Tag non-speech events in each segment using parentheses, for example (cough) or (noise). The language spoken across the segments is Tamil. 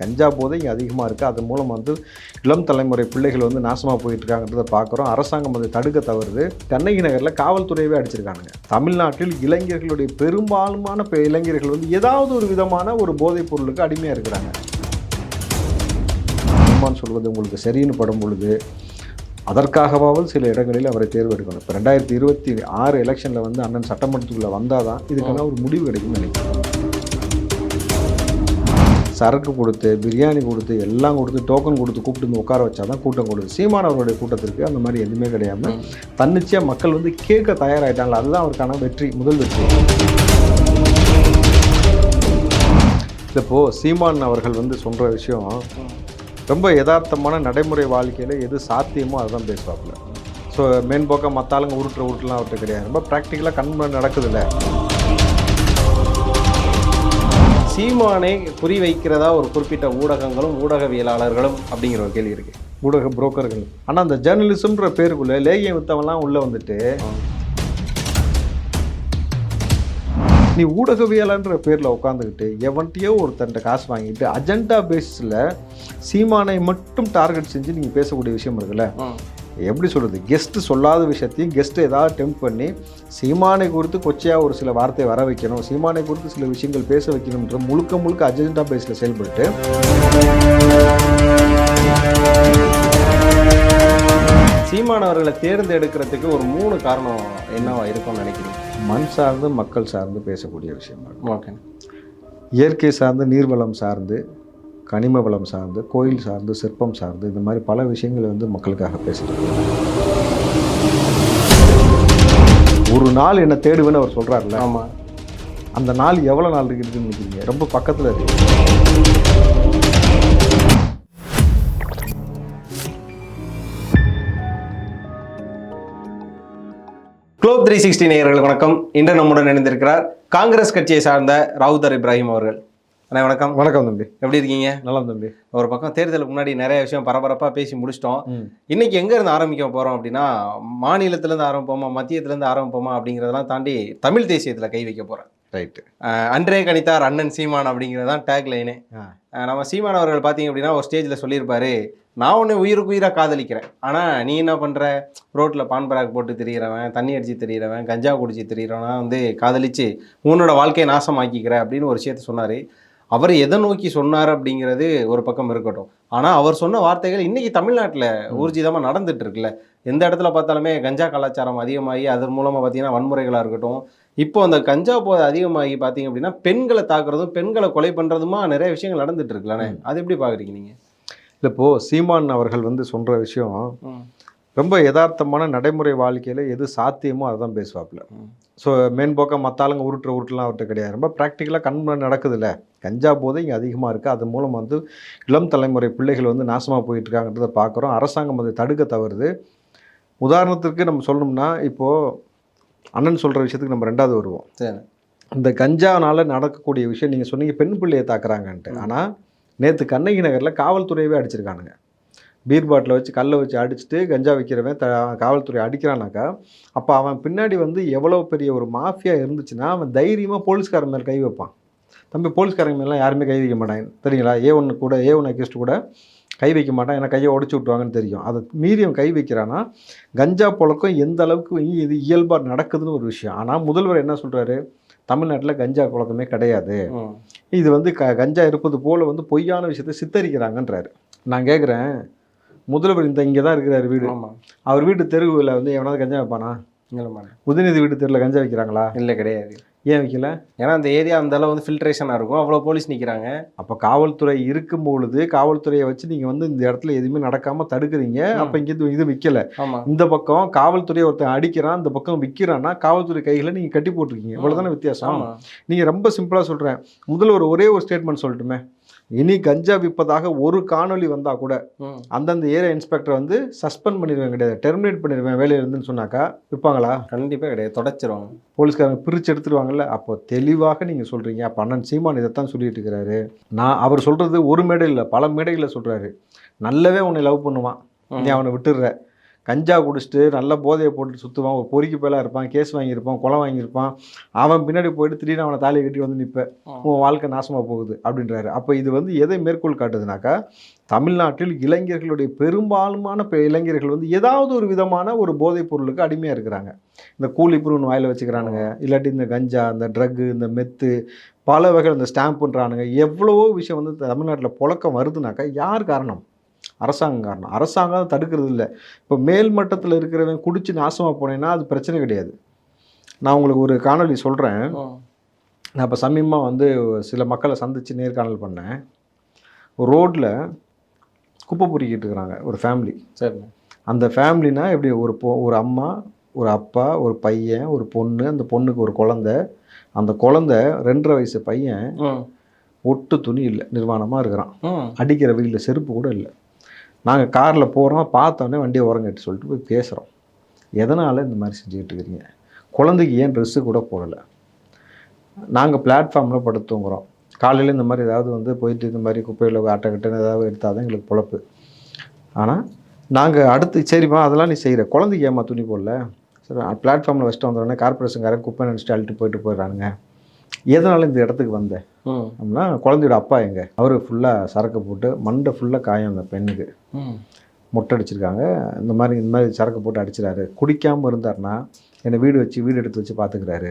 கஞ்சா போதை இங்கே அதிகமாக இருக்குது அதன் மூலம் வந்து இளம் தலைமுறை பிள்ளைகள் வந்து நாசமாக போயிட்டுருக்காங்கன்றத பார்க்குறோம் அரசாங்கம் அதை தடுக்க தவறுது. கண்ணகி நகரில் காவல்துறையவே அடிச்சிருக்கானுங்க. தமிழ்நாட்டில் இளைஞர்களுடைய பெரும்பாலுமான பெ- இளைஞர்கள் வந்து ஏதாவது ஒரு விதமான ஒரு போதைப் பொருளுக்கு அடிமையாக இருக்கிறாங்க. சீமான் சொல்வது உங்களுக்கு சரின்னு படும் பொழுது அதற்காகவாவது சில இடங்களில் அவரை தேர்வெடுக்கணும் இப்போ ரெண்டாயிரத்தி இருபத்தி ஆறு எலெக்ஷனில் வந்து அண்ணன் சட்டமன்றத்துக்குள்ளே வந்தால் தான் இதுக்கான ஒரு முடிவு கிடைக்கும்னு நினைக்கிறேன். சரக்கு கொடுத்து பிரியாணி கொடுத்து எல்லாம் கொடுத்து டோக்கன் கொடுத்து கூப்பிட்டு வந்து உட்கார வச்சா தான் கூட்டம் கொடுது. சீமான் அவருடைய கூட்டத்திற்கு அந்த மாதிரி எதுவுமே கிடையாம தன்னிச்சையாக மக்கள் வந்து கேட்க தயாராகிட்டாங்களா அதுதான் அவருக்கான வெற்றி முதல் வெற்றி. இப்போ சீமான் அவர்கள் வந்து சொல்கிற விஷயம் ரொம்ப யதார்த்தமான நடைமுறை வாழ்க்கையில் எது சாத்தியமோ அதுதான் பேசுவாப்புல. ஸோ மேன்போக்க மற்ற ஆளுங்க உருட்டுற உருட்டுலாம் அவர்கிட்ட கிடையாது. ரொம்ப ப்ராக்டிக்கலாக கண் நடக்குதுல்ல. சீமானை குறி வைக்கிறதா ஒரு குறிப்பிட்ட ஊடகங்களும் ஊடகவியலாளர்களும் அப்படிங்கிற ஒரு கேள்வி இருக்கு. ஊடக புரோக்கர்கள். ஆனால் அந்த ஜேர்னலிசம்ன்ற பேருக்குள்ளே லேகியம் வித்தவன்லாம் உள்ளே வந்துட்டு நீ ஊடகவியலாளன்ற பேரில் உட்காந்துக்கிட்டு எவன்கிட்டயோ ஒருத்தன்ட்ட காசு வாங்கிட்டு அஜெண்டா பேஸில் சீமானை மட்டும் டார்கெட் செஞ்சு நீங்கள் பேசக்கூடிய விஷயம் இருக்குல்ல? எப்படி சொல்கிறது கெஸ்ட்டு சொல்லாத விஷயத்தையும் கெஸ்ட்டு ஏதாவது டெம்ப் பண்ணி சீமானை குறித்து கொச்சையாக ஒரு சில வார்த்தை வர வைக்கணும் சீமானை குறித்து சில விஷயங்கள் பேச வைக்கணுன்ற முழுக்க முழுக்க அஜெண்டா பேஸில் செயல்பட்டு சீமான் அவர்களை தேர்ந்தெடுக்கிறதுக்கு ஒரு மூணு காரணம் என்னவா இருக்கும்னு நினைக்கிறீங்க? மண் சார்ந்து மக்கள் சார்ந்து பேசக்கூடிய விஷயம் ஓகே. இயற்கை சார்ந்து நீர்வளம் சார்ந்து கனிம வளம் சார்ந்து கோயில் சார்ந்து சிற்பம் சார்ந்து இந்த மாதிரி பல விஷயங்களை வந்து மக்களுக்காக பேசுகிறாங்க ஒரு நாள் என்ன தேடுவேன்னு அவர் சொல்கிறாருல்ல ஆமாம் அந்த நாள் எவ்வளோ நாள் இருக்குதுன்னு நினைக்கிறீங்க? ரொம்ப பக்கத்தில் இருக்கு. குளோப் த்ரீ சிக்ஸ்டி நேயர்கள் வணக்கம். இன்று நம்முடன் இணைந்திருக்கிறார் காங்கிரஸ் கட்சியை சார்ந்த ராவுதர் இப்ராஹிம் அவர்கள். அண்ணா வணக்கம். வணக்கம் தம்பி. எப்படி இருக்கீங்க? நல்லா தம்பி. ஒரு பக்கம் தேர்தலுக்கு முன்னாடி நிறைய விஷயம் பரபரப்பாக பேசி முடிச்சிட்டோம். இன்னைக்கு எங்க இருந்து ஆரம்பிக்க போறோம் அப்படின்னா மாநிலத்துல இருந்து ஆரம்பிப்போமா மத்தியத்துல இருந்து ஆரம்பிப்போமா அப்படிங்கறதெல்லாம் தாண்டி தமிழ் தேசியத்துல கை வைக்க போறேன். ரைட்டு அன்றே கணித்தார் அண்ணன் சீமான் அப்படிங்கிறதான் டேக் லைனு. நம்ம சீமான் அவர்கள் பார்த்தீங்க அப்படின்னா ஒரு ஸ்டேஜில் சொல்லியிருப்பாரு நான் உன்னை உயிருக்கு உயிராக காதலிக்கிறேன். ஆனால் நீ என்ன பண்ணுற ரோட்டில் பான் பராக் போட்டு திரியிறவன் தண்ணி அடிச்சு திரியிறவன் கஞ்சா குடிச்சு திரியிறவனா வந்து காதலிச்சு உன்னோட வாழ்க்கையை நாசமாக்கிக்கிற அப்படின்னு ஒரு விஷயத்த சொன்னார். அவர் எதை நோக்கி சொன்னார் அப்படிங்கிறது ஒரு பக்கம் இருக்கட்டும். ஆனால் அவர் சொன்ன வார்த்தைகள் இன்னைக்கு தமிழ்நாட்டில் ஊர்ஜிதமாக நடந்துட்டு இருக்குல்ல. எந்த இடத்துல பார்த்தாலுமே கஞ்சா கலாச்சாரம் அதிகமாகி அதன் மூலமாக பார்த்தீங்கன்னா வன்முறைகளாக இருக்கட்டும். இப்போ அந்த கஞ்சா போதை அதிகமாகி பார்த்தீங்க அப்படின்னா பெண்களை தாக்குறதும் பெண்களை கொலை பண்ணுறதுமா நிறைய விஷயங்கள் நடந்துட்டு இருக்குல்லண்ணே. அது எப்படி பார்க்குறீங்க நீங்கள் இல்லை இப்போது சீமான் அவர்கள் வந்து சொல்கிற விஷயம் ரொம்ப யதார்த்தமான நடைமுறை வாழ்க்கையில் எது சாத்தியமோ அதுதான் பேசுவாப்புல. ம். ஸோ மேன்போக்க மற்ற ஆளுங்க உருட்டுற உருட்டுலாம் அவர்கிட்ட கிடையாது. ரொம்ப ப்ராக்டிக்கலாக கண் நடக்குதுல்ல. கஞ்சா போதை இங்கே அதிகமாக இருக்குது அதன் மூலம் வந்து இளம் தலைமுறை பிள்ளைகள் வந்து நாசமாக போயிட்டு இருக்காங்கன்றதை பார்க்குறோம் அரசாங்கம் அதை தடுக்க தவறுது. உதாரணத்துக்கு நம்ம சொல்லணும்னா இப்போது அண்ணன் சொல்கிற விஷயத்துக்கு நம்ம ரெண்டாவது வருவோம். சரி. இந்த கஞ்சானால நடக்கக்கூடிய விஷயம் நீங்கள் சொன்னீங்க பெண் பிள்ளையை தாக்குறாங்கன்ட்டு. ஆனால் நேற்று கண்ணகி நகரில் காவல்துறையவே அடிச்சிருக்கானுங்க. பீர் பாட்டில் வச்சு கல்லை வச்சு அடிச்சுட்டு கஞ்சா வைக்கிறவன் த காவல்துறை அடிக்கிறானாக்கா அப்போ அவன் பின்னாடி வந்து எவ்வளோ பெரிய ஒரு மாஃபியா இருந்துச்சுன்னா அவன் தைரியமாக போலீஸ்காரன் மேலே கை வைப்பான். தம்பி போலீஸ்காரங்க மேலாம் யாருமே கை வைக்க மாட்டாங்க. தெரியுங்களா? ஏ ஒன்று கூட ஏ ஒன்று அக்யூஸ்ட் கூட கை வைக்க மாட்டான். ஏன்னா கையை உடச்சி விட்டுவாங்கன்னு தெரியும். அதை மீறி அவன் கை வைக்கிறான்னா கஞ்சா புழக்கம் எந்த அளவுக்கு இது இயல்பாக நடக்குதுன்னு ஒரு விஷயம். ஆனால் முதல்வர் என்ன சொல்கிறாரு தமிழ்நாட்டில் கஞ்சா புழக்கமே கிடையாது. இது வந்து க கஞ்சா இருப்பது போல வந்து பொய்யான விஷயத்தை சித்தரிக்கிறாங்கன்றாரு. நான் கேட்குறேன் முதல்வர் இந்த இங்கே தான் இருக்கிறாரு வீடு. அவர் வீட்டு தெருவில் வந்து எவனாவது கஞ்சா வைப்பானா? இல்லைம்மா உதயநிதி வீட்டு தெருவில் கஞ்சா வைக்கிறாங்களா? இல்லை கிடையாது. ஏன் வைக்கல? ஏன்னா அந்த ஏரியா அந்த அளவு வந்து ஃபில்ட்ரேஷனாக இருக்கும். அவ்வளோ போலீஸ் நிற்கிறாங்க அப்போ காவல்துறை இருக்கும் பொழுது காவல்துறையை வச்சு நீங்கள் வந்து இந்த இடத்துல எதுவுமே நடக்காமல் தடுக்குறீங்க. அப்போ இங்கே இது விற்கல இந்த பக்கம் காவல்துறையை ஒருத்தன் அடிக்கிறான் இந்த பக்கம் விற்கிறான்னா காவல்துறை கைகளை நீங்கள் கட்டி போட்டிருக்கீங்க. இவ்வளோதானே வித்தியாசம்? நீங்கள் ரொம்ப சிம்பிளாக சொல்கிறேன் முதல்ல ஒரு ஒரே ஒரு ஸ்டேட்மெண்ட் சொல்லட்டுமே. இனி கஞ்சா விற்பதாக ஒரு காணொளி வந்தால் கூட அந்தந்த ஏரியா இன்ஸ்பெக்டர் வந்து சஸ்பெண்ட் பண்ணிடுவேன் கிடையாது. டெர்மினேட் பண்ணிடுவேன் வேலையில இருந்துன்னு சொன்னாக்கா விற்பாங்களா? கண்டிப்பாக கிடையாது. தொடச்சிருவாங்க போலீஸ்காரங்க பிரித்து எடுத்துருவாங்கல்ல. அப்போ தெளிவாக நீங்கள் சொல்கிறீங்க அப்போ அண்ணன் சீமான் இதைத்தான் சொல்லிட்டு இருக்கிறாரு. நான் அவர் சொல்கிறது ஒரு மேடை இல்லை பல மேடைகளில் சொல்கிறாரு நல்லாவே உன்னை லவ் பண்ணுவான். நீ அவனை விட்டுடுற. கஞ்சா குடிச்சிட்டு நல்ல போதையை போட்டு சுற்றுவான் ஒரு பொறிக்கு பேலாக இருப்பான் கேஸ் வாங்கியிருப்பான் கொலை வாங்கியிருப்பான். அவன் பின்னாடி போயிட்டு திடீர்னு அவனை தாலியை கட்டி வந்து நிற்பேன் உன் வாழ்க்கை நாசமாக போகுது அப்படின்றாரு. அப்போ இது வந்து எதை மேற்கோள் காட்டுதுனாக்கா தமிழ்நாட்டில் இளைஞர்களுடைய பெரும்பாலுமான இளைஞர்கள் வந்து ஏதாவது ஒரு விதமான ஒரு போதைப் பொருளுக்கு அடிமையாக இருக்கிறாங்க. இந்த கூலி புருவன் வாயில் வச்சுக்கிறானுங்க. இல்லாட்டி இந்த கஞ்சா இந்த ட்ரக்கு இந்த மெத்து பல வகை இந்த ஸ்டாம்புன்றானுங்க எவ்வளவோ விஷயம் வந்து தமிழ்நாட்டில் புழக்கம் வருதுனாக்கா யார் காரணம்? அரசாங்கம் காரணம். அரசாங்கம் தடுக்கிறது இல்லை இப்போ மேல் மட்டத்தில் இருக்கிறவன் குடிச்சு நாசமாக போனேன்னா அது பிரச்சனை கிடையாது. நான் உங்களுக்கு ஒரு காணொளி சொல்கிறேன் நான் இப்போ சமீபமாக வந்து சில மக்களை சந்தித்து நேர்காணல் பண்ணேன். ஒரு ரோட்டில் குப்பை பொறுக்கிட்டு இருக்கிறாங்க ஒரு ஃபேமிலி சரிண்ணே அந்த ஃபேமிலினா எப்படி ஒரு பொ ஒரு அம்மா ஒரு அப்பா ஒரு பையன் ஒரு பொண்ணு அந்த பொண்ணுக்கு ஒரு குழந்த. அந்த குழந்த ரெண்டரை வயசு பையன் ஒட்டு துணி இல்லை நிர்வாணமாக இருக்கிறான். அடிக்கிற வெயிலில் செருப்பு கூட இல்லை. நாங்கள் காரில் போகிறோம் பார்த்தோன்னே வண்டியை உறங்கிட்டு சொல்லிட்டு போய் பேசுகிறோம் எதனால் இந்த மாதிரி செஞ்சுக்கிட்டு இருக்கிறீங்க குழந்தைக்கு ஏன் ட்ரெஸ்ஸு கூட போடலை? நாங்கள் பிளாட்ஃபார்மில் படுத்து தூங்குறோம். காலையில் இந்த மாதிரி ஏதாவது வந்து போயிட்டு இந்த மாதிரி குப்பையில் ஆட்டக்கட்டுன்னு ஏதாவது எடுத்தால் தான் எங்களுக்கு பொழப்பு. ஆனால் நாங்கள் அடுத்து சரிம்மா அதெல்லாம் நீ செய்கிற குழந்தைக்கு ஏமா துணி போடல? சரி பிளாட்ஃபார்மில் வச்சுட்டு வந்தோடனே கார்பரேஷன்காரன் குப்பை நினச்சிட்டு அழுட்டு போயிட்டு போயிடுறானுங்க. எதனால் இந்த இடத்துக்கு வந்தேன் அப்படின்னா குழந்தையோட அப்பா எங்க? அவர் ஃபுல்லாக சரக்கு போட்டு மண்டை ஃபுல்லாக காயம் அந்த பெண்ணுக்கு. மொட்டை அடிச்சிருக்காங்க. இந்த மாதிரி இந்த மாதிரி சரக்கு போட்டு அடிச்சிடாரு குடிக்காமல் இருந்தாருன்னா என்னை வீடு வச்சு வீடு எடுத்து வச்சு பார்த்துக்கிறாரு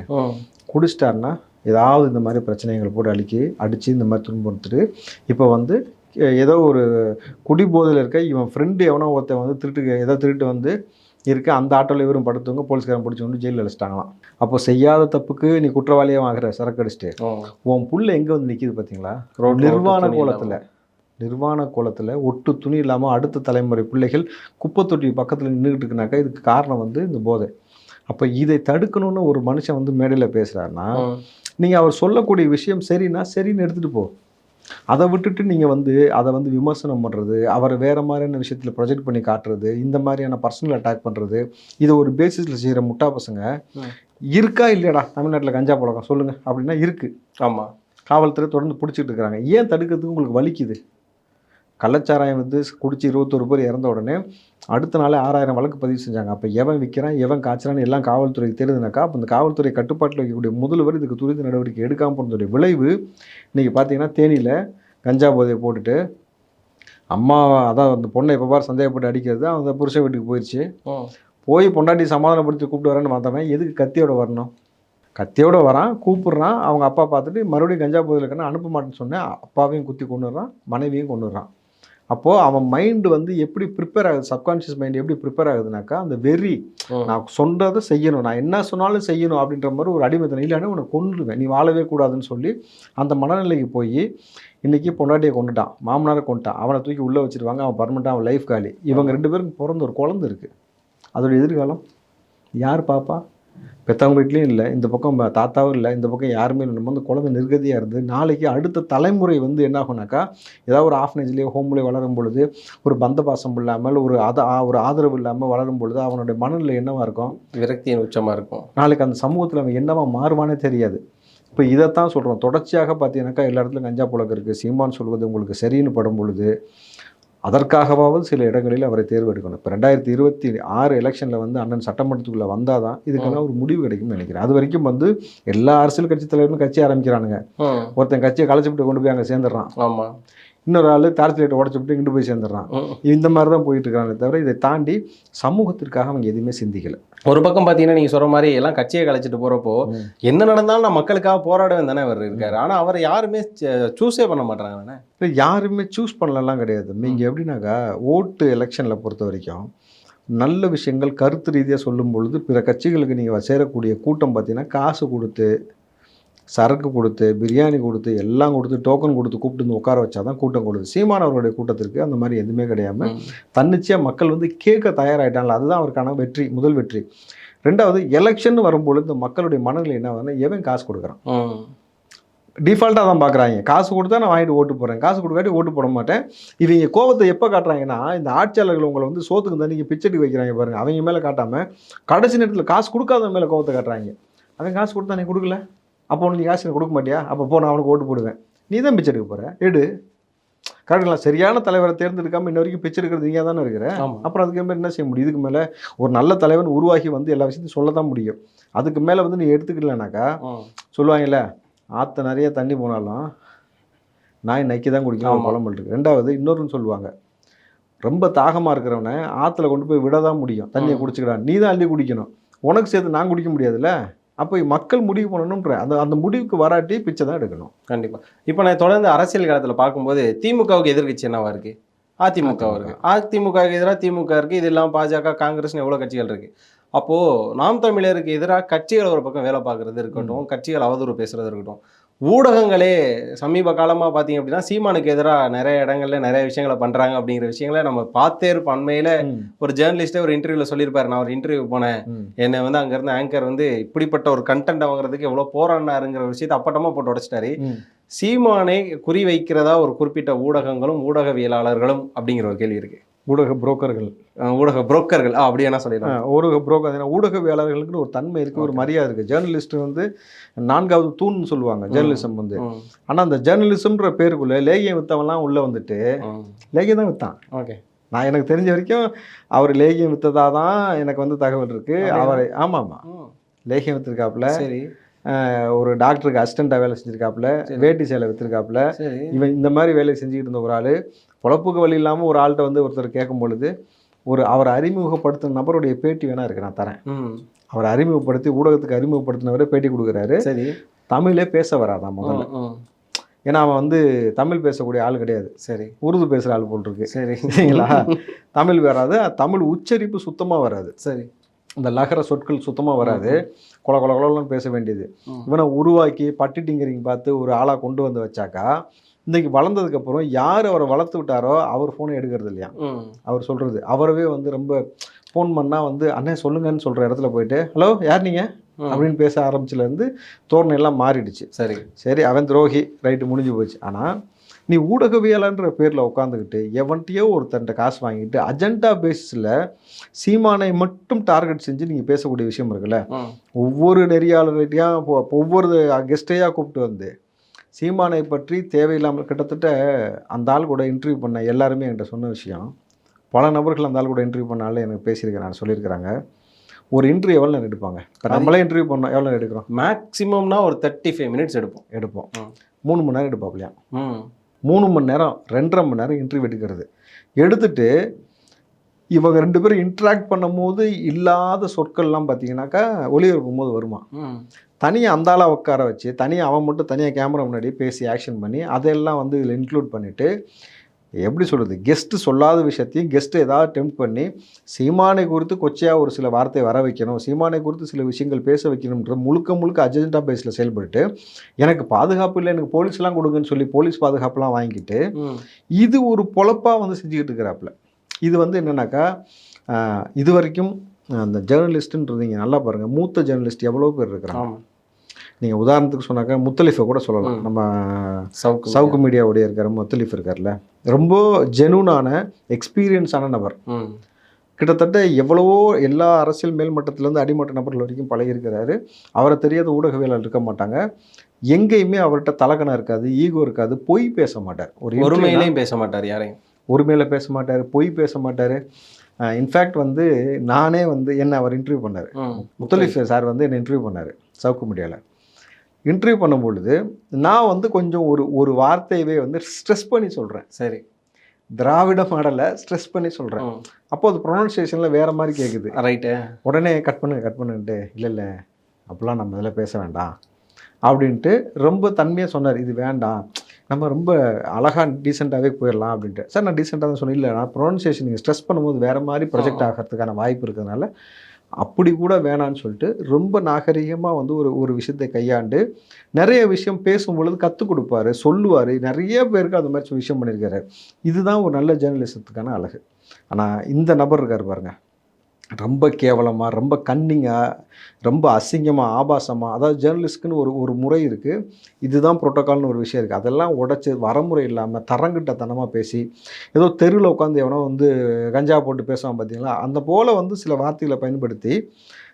குடிச்சிட்டாருன்னா ஏதாவது இந்த மாதிரி பிரச்சனைகளை போட்டு அடிக்கி அடித்து இந்த மாதிரி துன்புறுத்துட்டு இப்போ வந்து ஏதோ ஒரு குடிபோதையில் இருக்க இவன் ஃப்ரெண்டு எவனோ ஒருத்தன் வந்து திருட்டு ஏதோ திருட்டு வந்து இருக்கு. அந்த ஆட்டோவில் இவரும் படுத்தவங்க போலீஸ்காரன் பிடிச்சி கொண்டு ஜெயிலில் அழைச்சிட்டாங்களாம். அப்போ செய்யாத தப்புக்கு நீ குற்றவாளியாக ஆகிற சரக்கு அடிச்சிட்டு உன் புள்ள எங்கே வந்து நிற்கிது பார்த்தீங்களா நிர்வாண கோலத்தில் நிர்வாண கோலத்தில் ஒட்டு துணி இல்லாமல் அடுத்த தலைமுறை பிள்ளைகள் குப்பை தொட்டி பக்கத்தில் நின்றுக்கிட்டு இருக்குனாக்கா இதுக்கு காரணம் வந்து இந்த போதை. அப்போ இதை தடுக்கணும்னு ஒரு மனுஷன் வந்து மேடையில் பேசுகிறாருன்னா நீங்கள் அவர் சொல்லக்கூடிய விஷயம் சரின்னா சரின்னு எடுத்துகிட்டு போ. அதை விட்டுட்டு நீங்கள் வந்து அதை வந்து விமர்சனம் பண்ணுறது அவரை வேறு மாதிரியான விஷயத்தில் ப்ரொஜெக்ட் பண்ணி காட்டுறது இந்த மாதிரியான பர்சனல் அட்டாக் பண்ணுறது இதை ஒரு பேசிஸில் செய்கிற முட்டா பசங்க. இருக்கா இல்லையாடா? தமிழ்நாட்டில் கஞ்சா பழக்கம் சொல்லுங்கள் அப்படின்னா இருக்குது ஆமாம் காவல்துறை தொடர்ந்து பிடிச்சிட்டு இருக்கிறாங்க. ஏன் தடுக்கிறதுக்கு உங்களுக்கு வலிக்குது? கள்ளச்சாராயம் வந்து குடிச்சு இருபத்தொரு பேர் இறந்த உடனே அடுத்த நாளே ஆறாயிரம் வழக்கு பதிவு செஞ்சாங்க. அப்போ எவன் விற்கிறான் எவன் காய்ச்சறான்னு எல்லாம் காவல்துறைக்கு தெரியுதுனாக்கா அப்போ இந்த காவல்துறை கட்டுப்பாட்டில் வைக்கக்கூடிய முதல்வர் இதுக்கு துரித நடவடிக்கை எடுக்காமல் போனதுடைய விளைவு இன்றைக்கி பார்த்தீங்கன்னா தேனியில் கஞ்சா போதையை போட்டுட்டு அம்மா அதான் அந்த பொண்ணை எப்போ பாரு சந்தேகப்பட்டு அடிக்கிறது அந்த புருஷன் வீட்டுக்கு போயிடுச்சு போய் பொண்டாட்டி சமாதானப்படுத்தி கூப்பிட்டு வரேன்னு வந்தவன் எதுக்கு கத்தியோட வரணும்? கத்தியோட வரான் கூப்பிடுறான் அவங்க அப்பா பார்த்துட்டு மறுபடியும் கஞ்சா போதில் இருக்கனா அனுப்ப மாட்டேன்னு சொன்னேன். அப்பாவையும் குத்தி கொண்டு வர்றான் மனைவியும் கொண்டு வர்றான் அப்போது அவன் மைண்டு வந்து எப்படி ப்ரிப்பேர் ஆகுது சப்கான்ஷியஸ் மைண்ட் எப்படி ப்ரிப்பேர் ஆகுதுனாக்கா அந்த வெறி. நான் சொல்கிறத செய்யணும். நான் என்ன சொன்னாலும் செய்யணும் அப்படின்ற மாதிரி ஒரு அடிமைத்தனம். இல்லைன்னா உன்னை கொன்றுவேன். நீ வாழவே கூடாதுன்னு சொல்லி அந்த மனநிலைக்கு போய் இன்றைக்கி பொண்டாட்டியை கொண்டுட்டான் மாமனாரை கொண்டுட்டான் அவனை தூக்கி உள்ளே வச்சிருவாங்க. அவன் பர்மனெண்ட்டாக அவன் லைஃப் காலி. இவங்க ரெண்டு பேரும் பிறந்த ஒரு குழந்தை இருக்குது அதோட எதிர்காலம்? யார் பாப்பா? பெற்றவங்க வீட்லேயும் இல்லை இந்த பக்கம் தாத்தாவும் இல்லை இந்த பக்கம் யாருமே இல்லை. நம்ம வந்து குழந்தை நிர்கதியாக இருந்து நாளைக்கு அடுத்த தலைமுறை வந்து என்ன ஆகுனாக்கா ஏதாவது ஒரு ஆஃப்னேஜ்லேயோ ஹோம்லேயோ வளரும் பொழுது ஒரு பந்த பாசம் இல்லாமல் ஒரு அத ஆ- ஒரு ஆதரவு இல்லாமல் வளரும் பொழுது அவனுடைய மனநிலை என்னவா இருக்கும்? விரக்தியின் உச்சமாக இருக்கும். நாளைக்கு அந்த சமூகத்தில் அவன் என்னவா மாறுவானே தெரியாது. இப்போ இதைத்தான் சொல்கிறோம் தொடர்ச்சியாக பார்த்தீங்கன்னாக்கா எல்லா இடத்துலையும் கஞ்சா புழக்கம் இருக்குது சீமான் சொல்வது உங்களுக்கு சரின்னு படும் பொழுது அதற்காகவாவது சில இடங்களில் அவரை தேர்வு எடுக்கணும் இப்போ ரெண்டாயிரத்தி இருபத்தி ஆறு எலெக்ஷனில் வந்து அண்ணன் சட்டமன்றத்துக்குள்ளே வந்தால் தான் இதுக்கெல்லாம் ஒரு முடிவு கிடைக்கும்னு நினைக்கிறேன். அது வரைக்கும் வந்து எல்லா அரசியல் கட்சி தலைவரும் கட்சி ஆரம்பிக்கிறானுங்க. ஒருத்தன் கட்சியை களைச்சி விட்டு கொண்டு போய் அங்கே சேர்ந்துடுறான். ஆமாம் இன்னொரு ஆள் டார்ச் லைட்டை உடச்சி விட்டு இங்கிட்டு போய் சேர்ந்துடுறான். இந்த மாதிரி தான் போயிட்டு இருக்கானே தவிர இதை தாண்டி சமூகத்திற்காக அவங்க எதுவுமே சிந்திக்கல. ஒரு பக்கம் பார்த்தீங்கன்னா நீங்கள் சொல்கிற மாதிரி எல்லாம் கட்சியை கலைச்சிட்டு போகிறப்போ. என்ன நடந்தாலும் நான் மக்களுக்காக போராடுவேன் தானே அவர் இருக்காரு. ஆனால் அவர் யாருமே சூஸே பண்ண மாட்டாங்க தானே? இல்லை யாருமே சூஸ் பண்ணலாம் கிடையாது. நீங்கள் எப்படின்னாக்கா ஓட்டு எலெக்ஷனில் பொறுத்த வரைக்கும் நல்ல விஷயங்கள் கருத்து ரீதியாக சொல்லும் பொழுது பிற கட்சிகளுக்கு நீங்கள் சேரக்கூடிய கூட்டம் பார்த்தீங்கன்னா காசு கொடுத்து சரக்கு கொடுத்து பிரியாணி கொடுத்து எல்லாம் கொடுத்து டோக்கன் கொடுத்து கூப்பிட்டு வந்து உட்கார வச்சா தான் கூட்டம் கொடுது சீமான் அவருடைய கூட்டத்திற்கு அந்த மாதிரி எதுவுமே கிடையாமல். தன்னிச்சையாக மக்கள் வந்து கேட்க தயாராகிட்டாங்களா அதுதான் அவருக்கான வெற்றி முதல் வெற்றி. ரெண்டாவது எலெக்ஷன் வரும்பொழுது இந்த மக்களுடைய மனநிலை என்ன ஆகுதுன்னா எவன் காசு கொடுக்குறான்? டிஃபால்ட்டாக தான் பார்க்குறாங்க காசு கொடுத்தா நான் வாங்கிட்டு ஓட்டு போடுறேன் காசு கொடுக்காட்டி ஓட்டு போட மாட்டேன். இவங்க கோபத்தை எப்போ காட்டுறாங்கன்னா இந்த ஆட்சியாளர்கள் உங்களை வந்து சோத்துக்கு தான் நீங்கள் பிச்சடி வைக்கிறாங்க பாருங்க. அவங்க மேலே காட்டாமல் கடைசி நேரத்தில் காசு கொடுக்காதவங்க மேலே கோபத்தை காட்டுறாங்க. அவன் காசு கொடுத்தா நீ கொடுக்கல? அப்போ உனக்கு நீ காசு எனக்கு கொடுக்க மாட்டியா? அப்போ போ நான் அவனுக்கு ஓட்டு போடுவேன். நீ தான் பிச்சை எடுக்க போகிற எடு. கரெக்டுங்களா சரியான தலைவரை தேர்ந்தெடுக்காம இன்ன வரைக்கும் பிச்சை எடுக்கிறது நீங்கள் தானே இருக்கிற? ஆமா. அப்புறம் அதுக்கு மேலே என்ன செய்ய முடியும்? இதுக்கு மேலே ஒரு நல்ல தலைவன் உருவாகி வந்து எல்லா விஷயத்தையும் சொல்ல தான் முடியும். அதுக்கு மேலே வந்து நீ எடுத்துக்கலனாக்கா. சொல்லுவாங்கல்ல ஆற்ற நிறைய தண்ணி போனாலும் நாய் நக்கி தான் குடிக்கணும். பழமொழி இருக்கு ரெண்டாவது இன்னொருன்னு சொல்லுவாங்க ரொம்ப தாகமாக இருக்கிறவனை ஆற்றுல கொண்டு போய் விட தான் முடியும். தண்ணியை ம். குடிச்சுக்கிடான் நீ தான் அள்ளி குடிக்கணும். உனக்கு சேர்த்து நான் குடிக்க முடியாதுல்ல? அப்போ மக்கள் முடிவு பண்ணணுன்ற அந்த அந்த முடிவுக்கு வராட்டி பிச்சை தான் எடுக்கணும். கண்டிப்பா. இப்போ நான் தொடர்ந்து அரசியல் காலத்துல பார்க்கும்போது திமுகவுக்கு எதிர்க்கட்சி என்னவா இருக்கு? அதிமுக அதிமுக. இருக்கு. அதிமுகவுக்கு எதிராக திமுக இருக்கு. இது இல்லாமல் பாஜக காங்கிரஸ்னு எவ்வளவு கட்சிகள் இருக்கு? அப்போ நாம் தமிழருக்கு எதிராக கட்சிகள் ஒரு பக்கம் வேலை பார்க்கறது இருக்கட்டும் கட்சிகள் அவதூறு பேசுறது இருக்கட்டும். ஊடகங்களே சமீப காலமா பார்த்தீங்க அப்படின்னா சீமானுக்கு எதிராக நிறைய இடங்கள்ல நிறைய விஷயங்களை பண்றாங்க அப்படிங்கிற விஷயங்களை நம்ம பார்த்தே இருப்போம். அண்மையில ஒரு ஜேர்னலிஸ்டே ஒரு இன்டர்வியூல சொல்லியிருப்பாரு. நான் ஒரு இன்டர்வியூ போனேன். என்னை வந்து அங்க இருந்த ஆங்கர் வந்து இப்படிப்பட்ட ஒரு கண்டென்ட் வாங்குறதுக்கு எவ்வளவு போராடினாருங்கிற விஷயத்தை அப்பட்டமா போட்டு உடைச்சிட்டாரு. சீமானை குறி வைக்கிறதா ஒரு குறிப்பிட்ட ஊடகங்களும் ஊடகவியலாளர்களும் அப்படிங்கிற ஒரு கேள்வி இருக்கு. ஊடக புரோக்கர்கள். ஊடக புரோக்கர்கள். ஆ, அப்படி என்ன சொல்லிடுறாங்க ஊடக புரோக்கர் ஏன்னா ஒரு தன்மை இருக்குது ஒரு மரியாதை இருக்குது ஜேர்னலிஸ்ட் வந்து நான்காவது தூண்னு சொல்லுவாங்க ஜேர்னலிசம் வந்து. ஆனால் அந்த ஜேர்னலிசம்ன்ற பேருக்குள்ள லேகியம் வித்தவன்லாம் உள்ளே வந்துட்டு. லேகியம் தான் வித்தான். ஓகே. நான் எனக்கு தெரிஞ்ச வரைக்கும் அவர் லேகியம் வித்ததா தான் எனக்கு வந்து தகவல் இருக்கு. அப்படியா? அவரை ஆமாம். ஆமாம் லேகியம் வித்திருக்காப்புல. சரி. ஒரு டாக்டருக்கு அசிஸ்டண்ட்டாக வேலை செஞ்சிருக்காப்புல. சரி. வேட்டி சேலை வித்திருக்காப்புல. இவன் இந்த மாதிரி வேலை செஞ்சுக்கிட்டு இருந்த ஒரு ஆள் பொழப்புக்கு வழி இல்லாமல் ஒரு ஆள்கிட்ட வந்து ஒருத்தர் கேட்கும் பொழுது ஒரு அவரை அறிமுகப்படுத்தின நபருடைய பேட்டி வேணா இருக்கு நான் தரேன். அவரை அறிமுகப்படுத்தி ஊடகத்துக்கு அறிமுகப்படுத்தினவரே பேட்டி கொடுக்குறாரு. சரி. தமிழே பேச வராதான் முதல்ல. ஏன்னா அவன் வந்து தமிழ் பேசக்கூடிய ஆள் கிடையாது. சரி. உருது பேசுகிற ஆள் போல் இருக்கு சரி. சரிங்களா? தமிழ் வராது தமிழ் உச்சரிப்பு சுத்தமாக வராது. சரி. இந்த லகர சொற்கள் சுத்தமாக வராது. கொல கொல கொலன்னு பேச வேண்டியது. இவனை உருவாக்கி பட்டி டிங்கரிங் பார்த்து ஒரு ஆளாக கொண்டு வந்து வச்சாக்கா இன்னைக்கு வளர்ந்ததுக்கப்புறம் யார் அவரை வளர்த்து விட்டாரோ அவர் ஃபோனை எடுக்கிறது இல்லையா? அவர் சொல்கிறது அவரவே வந்து ரொம்ப ஃபோன் பண்ணால் வந்து அண்ணே சொல்லுங்கன்னு சொல்கிற இடத்துல போயிட்டு ஹலோ யார் நீங்கள். அப்படின்னு பேச ஆரம்பிச்சிலேருந்து தோரணை எல்லாம் மாறிடுச்சு. சரி. சரி அவன் துரோகி. ரைட்டு முடிஞ்சு போச்சு. ஆனால் நீ ஊடகவியலாளன்ற பேரில் உட்காந்துக்கிட்டு எவன்கிட்டயோ ஒருத்தன்ட்ட காசு வாங்கிட்டு அஜெண்டா பேசிஸில் சீமானை மட்டும் டார்கெட் செஞ்சு நீங்கள் பேசக்கூடிய விஷயம் இருக்குல்ல? ஒவ்வொரு நெறியாளர்கிட்டையும் ஒவ்வொரு கெஸ்ட்டையாக கூப்பிட்டு வந்து சீமானை பற்றி தேவையில்லாமல் கிட்டத்தட்ட அந்த ஆள் கூட இன்டர்வியூ பண்ண எல்லாருமே என்கிட்ட சொன்ன விஷயம். பல நபர்கள் அந்த ஆள் கூட இன்டர்வியூ பண்ணாலும் எனக்கு பேசியிருக்கிறேன் நான் சொல்லியிருக்கிறாங்க. ஒரு இன்டர்வியூ எவ்வளோ நேரம் எடுப்பாங்க? இப்போ நம்மளே இன்டர்வியூ பண்ணோம் எவ்வளோ நேரம் எடுக்கிறோம்? மேக்ஸிமம்னா ஒரு தேர்ட்டி ஃபைவ் மினிட்ஸ் எடுப்போம். எடுப்போம். மூணு மணி நேரம் எடுப்பாப்லையா ம். மூணு மணி நேரம் ரெண்டரை மணி நேரம் இன்டர்வியூ எடுக்கிறது. எடுத்துட்டு இவங்க ரெண்டு பேரும் இன்ட்ராக்ட் பண்ணும்போது இல்லாத சொற்கள்லாம் பார்த்தீங்கன்னாக்கா ஒளிபரப்பும் போது வருமா? தனியாக அந்த உட்கார வச்சு தனியாக அவன் மட்டும் தனியாக கேமரா முன்னாடி பேசி ஆக்ஷன் பண்ணி அதெல்லாம் வந்து இதில் இன்க்ளூட் பண்ணிவிட்டு எப்படி சொல்கிறது கெஸ்ட்டு சொல்லாத விஷயத்தையும் கெஸ்ட்டு ஏதாவது டெம்ப் பண்ணி சீமானை குறித்து கொச்சையாக ஒரு சில வார்த்தை வர வைக்கணும் சீமானை குறித்து சில விஷயங்கள் பேச வைக்கணுன்ற முழுக்க முழுக்க அஜெண்டா பேஸில் செயல்பட்டு எனக்கு பாதுகாப்பு இல்லை எனக்கு போலீஸ்லாம் கொடுங்கன்னு சொல்லி போலீஸ் பாதுகாப்புலாம் வாங்கிட்டு இது ஒரு பொழப்பாக வந்து செஞ்சுக்கிட்டு இருக்கிறாப்புல. இது வந்து என்னன்னாக்கா இது வரைக்கும் அந்த ஜேர்னலிஸ்ட்டுன்றது நீங்கள் நல்லா பாருங்கள் மூத்த ஜேர்னலிஸ்ட் எவ்வளோ பேர் இருக்கிறாங்க? நீங்கள் உதாரணத்துக்கு சொன்னாக்கா முத்தலிஃபை கூட சொல்லலாம். நம்ம சவுக்கு சவுக்கு மீடியாவுடைய இருக்கிற முத்தலிஃப் இருக்கார்ல. ரொம்ப ஜெனூனான எக்ஸ்பீரியன்ஸான நபர். கிட்டத்தட்ட எவ்வளவோ எல்லா அரசியல் மேல்மட்டத்திலேருந்து அடிமட்ட நபர்கள் வரைக்கும் பழகியிருக்கிறாரு. அவரை தெரியாத ஊடகவியலாளர் இருக்க மாட்டாங்க. எங்கேயுமே அவர்கிட்ட தலகணம் இருக்காது ஈகோ இருக்காது பொய் பேச மாட்டார். ஒரு ஒருமையிலையும் பேச மாட்டார் யாரையும். ஒருமையில பேச மாட்டார் பொய் பேச மாட்டார் இன்ஃபேக்ட் வந்து நானே வந்து என்ன அவர் இன்டர்வியூ பண்ணார். முத்தலிஃப் சார். வந்து என்ன இன்டர்வியூ பண்ணார் சவுக்கு மீடியாவில் இன்டர்வியூ பண்ணும்பொழுது நான் வந்து கொஞ்சம் ஒரு ஒரு வார்த்தையவே வந்து ஸ்ட்ரெஸ் பண்ணி சொல்கிறேன் சரி. திராவிட மாடலை ஸ்ட்ரெஸ் பண்ணி சொல்கிறேன் அப்போ அது ப்ரொனன்சியேஷனில் வேறு மாதிரி கேட்குது ரைட்டு உடனே கட் பண்ணு கட் பண்ணுன்ட்டு இல்லை இல்லை அப்படிலாம் நம்ம இதில் பேச வேண்டாம். அப்படின்ட்டு ரொம்ப தன்மையாக சொன்னார் இது வேண்டாம். நம்ம ரொம்ப அழகாக டீசெண்டாகவே போயிடலாம் அப்படின்ட்டு. சார் நான் டீசெண்டாக தான் சொன்னேன். இல்லை நான் ப்ரொனன்சியேஷன் நீங்கள் ஸ்ட்ரெஸ் பண்ணும்போது வேறு மாதிரி ப்ரொஜெக்ட் ஆகிறதுக்கான வாய்ப்பு இருக்கிறதுனால அப்படி கூட வேணான்னு சொல்லிட்டு ரொம்ப நாகரிகமாக வந்து ஒரு ஒரு விஷயத்தை கையாண்டு நிறைய விஷயம் பேசும் பொழுது கற்றுக் கொடுப்பாரு சொல்லுவார். நிறைய பேருக்கு அது மாதிரி விஷயம் பண்ணியிருக்காரு. இதுதான் ஒரு நல்ல ஜேர்னலிசத்துக்கான அழகு. ஆனால் இந்த நபர் இருக்கார் பாருங்க. ரொம்ப கேவலமாக ரொம்ப கன்னிங்காக ரொம்ப அசிங்கமாக ஆபாசமாக அதாவது ஜேர்னலிஸ்ட்டுக்குன்னு ஒரு ஒரு முறை இருக்குது இதுதான் புரோட்டோகால்னு ஒரு விஷயம் இருக்குது அதெல்லாம் உடச்சி வரமுறை இல்லாமல் தரங்கிட்டத்தனமாக பேசி ஏதோ தெருவில் உட்காந்து எவனோ வந்து கஞ்சா போட்டு பேசுவான் பார்த்தீங்களா அந்த போல் வந்து சில வார்த்தைகளை பயன்படுத்தி